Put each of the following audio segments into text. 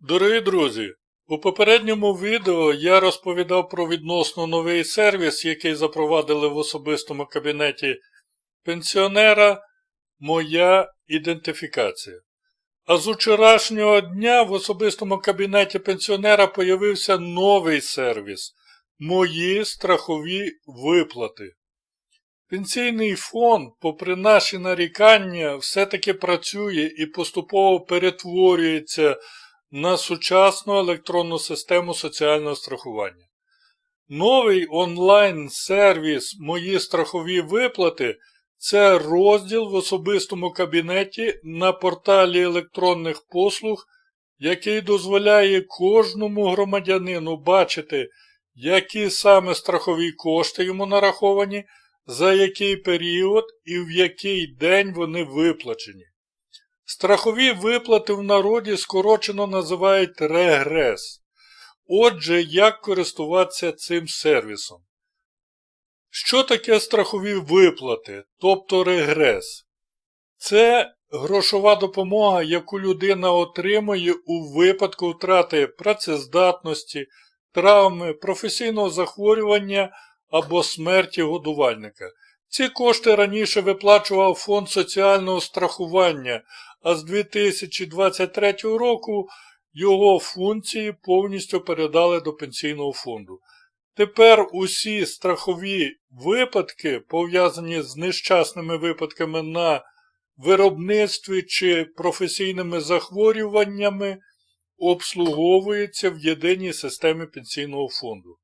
Дорогі друзі, у попередньому відео я розповідав про відносно новий сервіс, який запровадили в особистому кабінеті пенсіонера Моя ідентифікація. А з вчорашнього дня в особистому кабінеті пенсіонера появився новий сервіс Мої страхові виплати. Пенсійний фонд, попри наші нарікання, все-таки працює і поступово перетворюється на сучасну електронну систему соціального страхування. Новий онлайн-сервіс Мої страхові виплати це розділ в особистому кабінеті на порталі електронних послуг, який дозволяє кожному громадянину бачити, які саме страхові кошти йому нараховані, за який період і в який день вони виплачені. Страхові виплати в народі скорочено називають регрес. Отже, як користуватися цим сервісом? Що таке страхові виплати, тобто регрес? Це грошова допомога, яку людина отримує у випадку втрати працездатності, травми, професійного захворювання або смерті годувальника. Ці кошти раніше виплачував Фонд соціального страхування, а з 2023 року його функції повністю передали до пенсійного фонду. Тепер усі страхові випадки, пов'язані з нещасними випадками на виробництві чи професійними захворюваннями, обслуговуються в єдиній системі пенсійного фонду.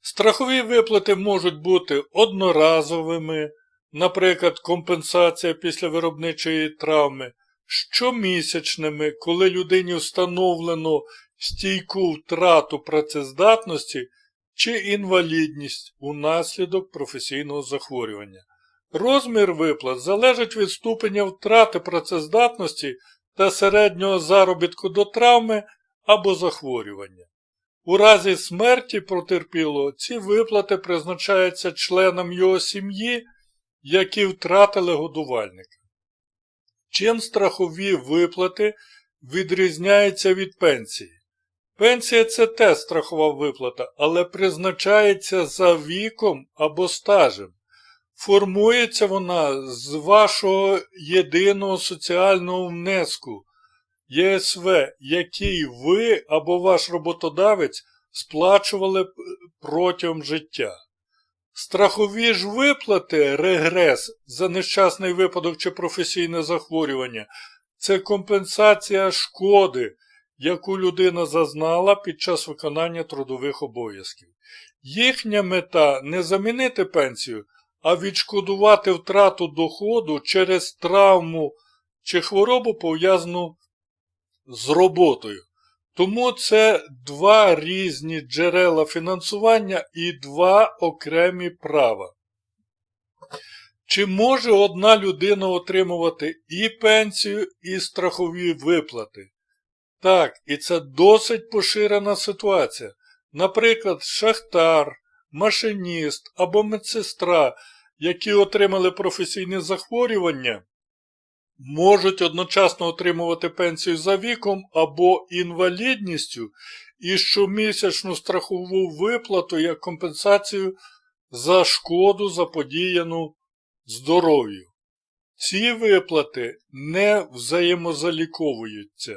Страхові виплати можуть бути одноразовими, наприклад, компенсація після виробничої травми, щомісячними, коли людині встановлено стійку втрату працездатності чи інвалідність унаслідок професійного захворювання. Розмір виплат залежить від ступеня втрати працездатності та середнього заробітку до травми або захворювання. У разі смерті потерпілого ці виплати призначаються членам його сім'ї, які втратили годувальника. Чим страхові виплати відрізняються від пенсії? Пенсія це теж страхова виплата, але призначається за віком або стажем. Формується вона з вашого єдиного соціального внеску ЄСВ, який ви або ваш роботодавець сплачували протягом життя. Страхові ж виплати, регрес за нещасний випадок чи професійне захворювання це компенсація шкоди, яку людина зазнала під час виконання трудових обов'язків. Їхня мета не замінити пенсію, а відшкодувати втрату доходу через травму чи хворобу пов'язану з роботою. Тому це два різні джерела фінансування і два окремі права. Чи може одна людина отримувати і пенсію, і страхові виплати? Так, і це досить поширена ситуація. Наприклад, шахтар, машиніст або медсестра, які отримали професійне захворювання, можуть одночасно отримувати пенсію за віком або інвалідністю і щомісячну страхову виплату як компенсацію за шкоду заподіяну здоров'ю. Ці виплати не взаємозаліковуються.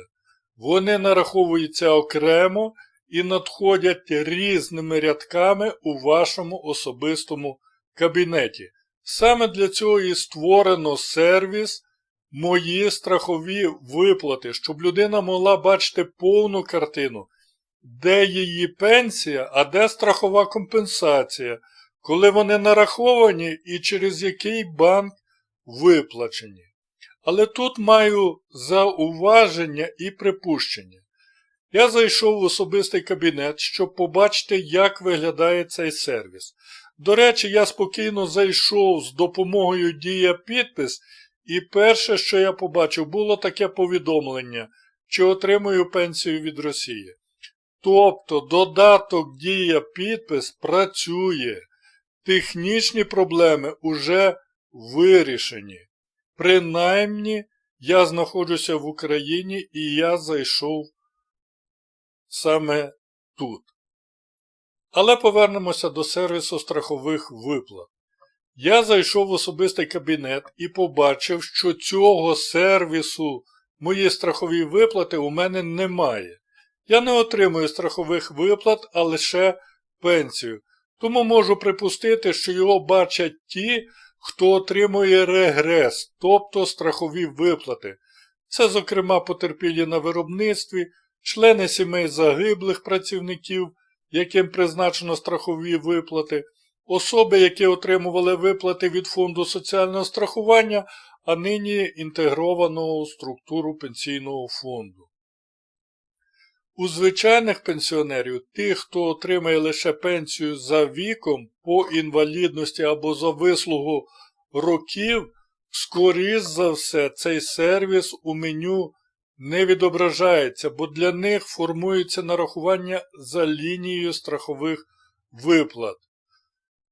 Вони нараховуються окремо і надходять різними рядками у вашому особистому кабінеті. Саме для цього і створено сервіс Мої страхові виплати, щоб людина могла бачити повну картину, де її пенсія, а де страхова компенсація, коли вони нараховані і через який банк виплачені. Але тут маю зауваження і припущення. Я зайшов в особистий кабінет, щоб побачити, як виглядає цей сервіс. До речі, я спокійно зайшов з допомогою Дія підпис, і перше, що я побачив, було таке повідомлення, що отримую пенсію від Росії. Тобто додаток Дія підпис працює. Технічні проблеми уже вирішені. Принаймні я знаходжуся в Україні і я зайшов саме тут. Але повернемося до сервісу страхових виплат. Я зайшов в особистий кабінет і побачив, що цього сервісу мої страхові виплати у мене немає. Я не отримую страхових виплат, а лише пенсію. Тому можу припустити, що його бачать ті, хто отримує регрес, тобто страхові виплати. Це, зокрема, потерпілі на виробництві, члени сімей загиблих працівників, яким призначено страхові виплати, особи, які отримували виплати від Фонду соціального страхування, а нині інтегровано у структуру пенсійного фонду. У звичайних пенсіонерів, тих, хто отримає лише пенсію за віком по інвалідності або за вислугу років, скоріш за все, цей сервіс у меню не відображається, бо для них формується нарахування за лінією страхових виплат.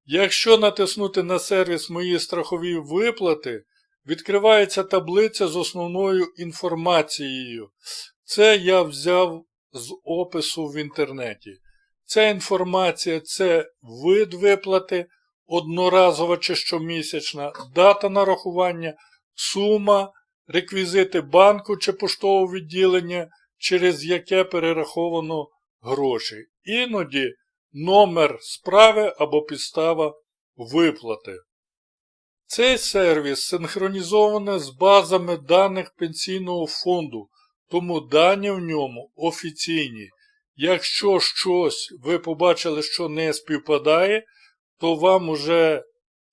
Якщо натиснути на сервіс Мої страхові виплати, відкривається таблиця з основною інформацією. Це я взяв з опису в інтернеті. Ця інформація це вид виплати, одноразова чи щомісячна, дата нарахування, сума, реквізити банку чи поштового відділення, через яке перераховано гроші. Іноді номер справи або підстава виплати. Цей сервіс синхронізований з базами даних пенсійного фонду, тому дані в ньому офіційні. Якщо щось ви побачили, що не співпадає, то вам уже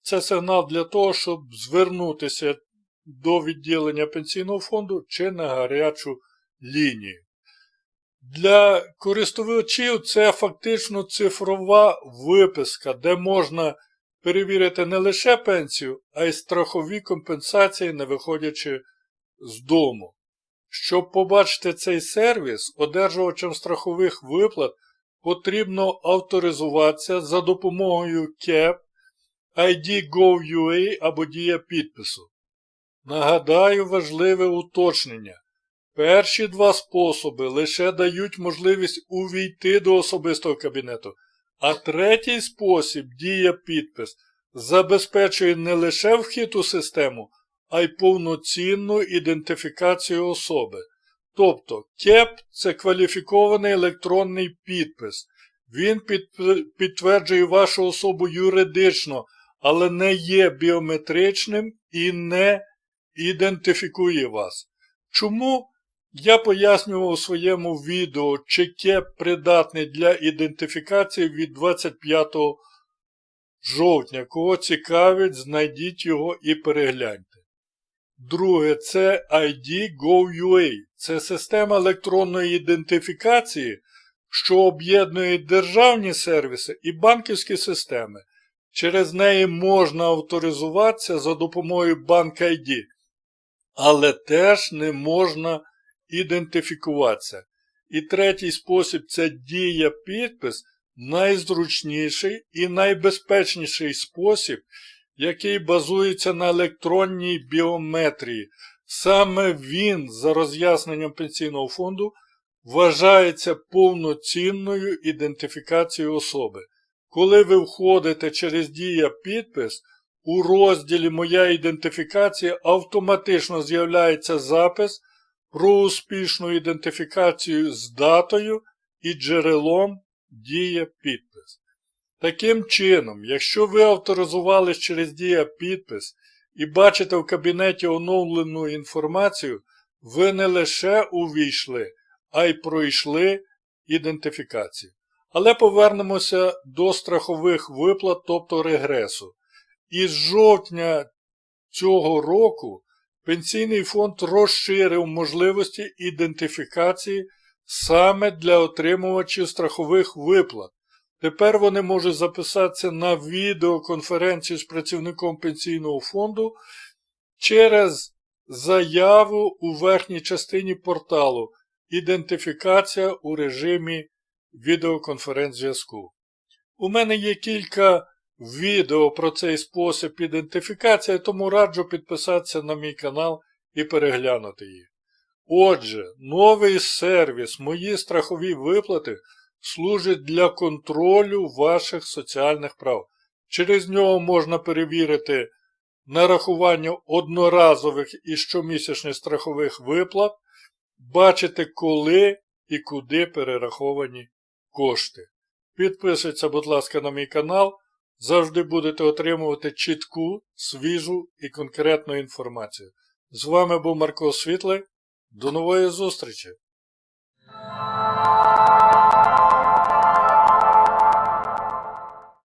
це сигнал для того, щоб звернутися до відділення пенсійного фонду чи на гарячу лінію. Для користувачів це фактично цифрова виписка, де можна перевірити не лише пенсію, а й страхові компенсації, не виходячи з дому. Щоб побачити цей сервіс, одержувачам страхових виплат потрібно авторизуватися за допомогою CAP, ID Gov.ua або дія підпису. Нагадаю важливе уточнення. Перші два способи лише дають можливість увійти до особистого кабінету, а третій спосіб дія підпис забезпечує не лише вхід у систему, а й повноцінну ідентифікацію особи. Тобто КЕП це кваліфікований електронний підпис. Він підтверджує вашу особу юридично, але не є біометричним і не ідентифікує вас. Чому? Я пояснював у своєму відео, чи КЕП придатний для ідентифікації від 25 жовтня. Кого цікавить, знайдіть його і перегляньте. Друге, це ID Go.ua. Це система електронної ідентифікації, що об'єднує державні сервіси і банківські системи. Через неї можна авторизуватися за допомогою Bank ID, але теж не можна ідентифікуватися. І третій спосіб це дія підпис, найзручніший і найбезпечніший спосіб, який базується на електронній біометрії. Саме він, за роз'ясненням пенсійного фонду, вважається повноцінною ідентифікацією особи. Коли ви входите через дія підпис, у розділі Моя ідентифікація автоматично з'являється запис про успішну ідентифікацію з датою і джерелом дія підпис. Таким чином, якщо ви авторизувались через дія підпис і бачите в кабінеті оновлену інформацію, ви не лише увійшли, а й пройшли ідентифікацію. Але повернемося до страхових виплат, тобто регресу. Із жовтня цього року Пенсійний фонд розширив можливості ідентифікації саме для отримувачів страхових виплат. Тепер вони можуть записатися на відеоконференцію з працівником пенсійного фонду через заяву у верхній частині порталу Ідентифікація у режимі відеоконференц-зв'язку. У мене є кілька відео про цей спосіб ідентифікації, тому раджу підписатися на мій канал і переглянути їх. Отже, новий сервіс Мої страхові виплати служить для контролю ваших соціальних прав. Через нього можна перевірити нарахування одноразових і щомісячних страхових виплат, бачити, коли і куди перераховані кошти. Підписуйтеся, будь ласка, на мій канал. Завжди будете отримувати чітку, свіжу і конкретну інформацію. З вами був Марко Світлий. До нової зустрічі!